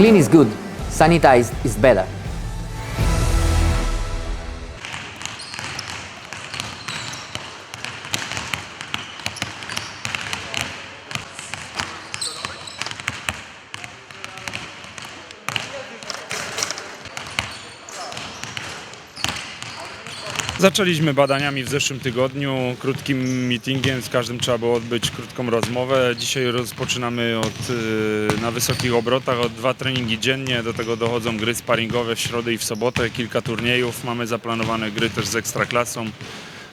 Clean is good, sanitized is better. Zaczęliśmy badaniami w zeszłym tygodniu, krótkim meetingiem, z każdym trzeba było odbyć krótką rozmowę. Dzisiaj rozpoczynamy od, y, na wysokich obrotach, od dwa treningi dziennie, do tego dochodzą gry sparingowe w środę i w sobotę, kilka turniejów, mamy zaplanowane gry też z ekstraklasą,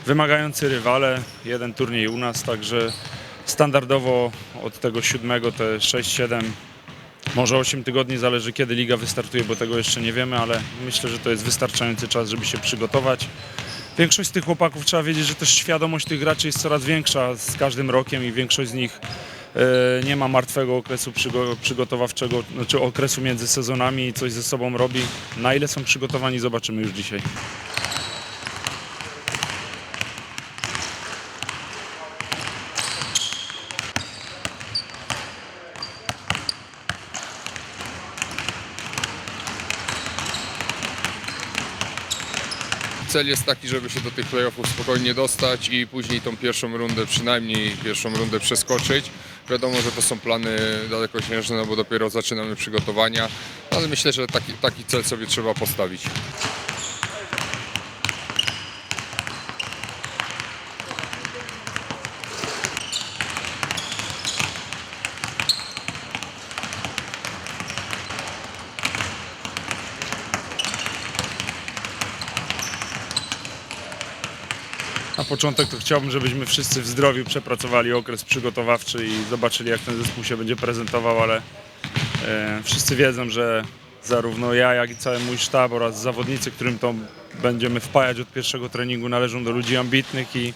wymagający rywale, jeden turniej u nas, także standardowo od tego siódmego te 6-7 może 8 tygodni, zależy kiedy liga wystartuje, bo tego jeszcze nie wiemy, ale myślę, że to jest wystarczający czas, żeby się przygotować. Większość z tych chłopaków trzeba wiedzieć, że też świadomość tych graczy jest coraz większa z każdym rokiem i większość z nich e, nie ma martwego okresu przygo- przygotowawczego, znaczy okresu między sezonami i coś ze sobą robi. Na ile są przygotowani, zobaczymy już dzisiaj. Cel jest taki, żeby się do tych playoffów spokojnie dostać i później tą pierwszą rundę, przynajmniej pierwszą rundę przeskoczyć. Wiadomo, że to są plany dalekosiężne, no bo dopiero zaczynamy przygotowania, ale myślę, że taki, taki cel sobie trzeba postawić. Na początek to chciałbym, żebyśmy wszyscy w zdrowiu przepracowali okres przygotowawczy i zobaczyli, jak ten zespół się będzie prezentował, ale e, wszyscy wiedzą, że zarówno ja, jak i cały mój sztab oraz zawodnicy, którym to będziemy wpajać od pierwszego treningu, należą do ludzi ambitnych i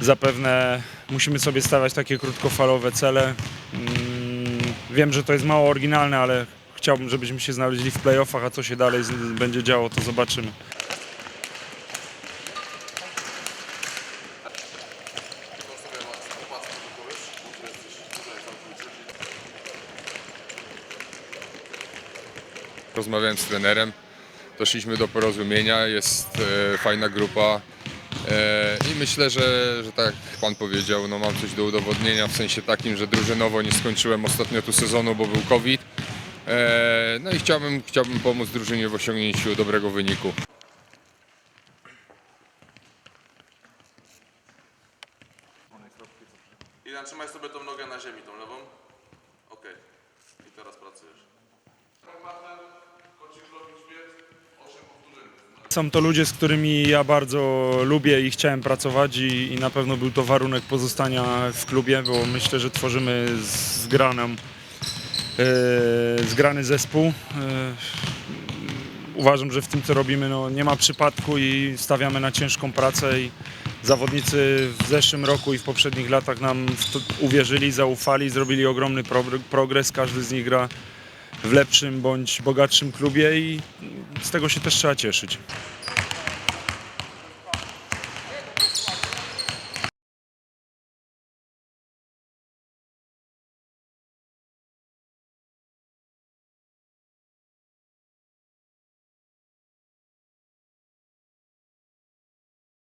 zapewne musimy sobie stawiać takie krótkofalowe cele. Mm, Wiem, że to jest mało oryginalne, ale chciałbym, żebyśmy się znaleźli w playoffach, a co się dalej będzie działo, to zobaczymy. Rozmawiałem z trenerem, doszliśmy do porozumienia, jest e, fajna grupa e, i myślę, że, że tak jak Pan powiedział, no mam coś do udowodnienia w sensie takim, że drużynowo nie skończyłem ostatnio tu sezonu, bo był COVID. E, no i chciałbym, chciałbym pomóc drużynie w osiągnięciu dobrego wyniku. I trzymaj sobie tą nogę na ziemi, tą lewą. Okej. I teraz pracujesz. Są to ludzie, z którymi ja bardzo lubię i chciałem pracować i, i na pewno był to warunek pozostania w klubie, bo myślę, że tworzymy zgraną, e, zgrany zespół. E, uważam, że w tym co robimy no, nie ma przypadku i stawiamy na ciężką pracę i zawodnicy w zeszłym roku i w poprzednich latach nam uwierzyli, zaufali, zrobili ogromny progr- progres, każdy z nich gra w lepszym bądź bogatszym klubie i z tego się też trzeba cieszyć.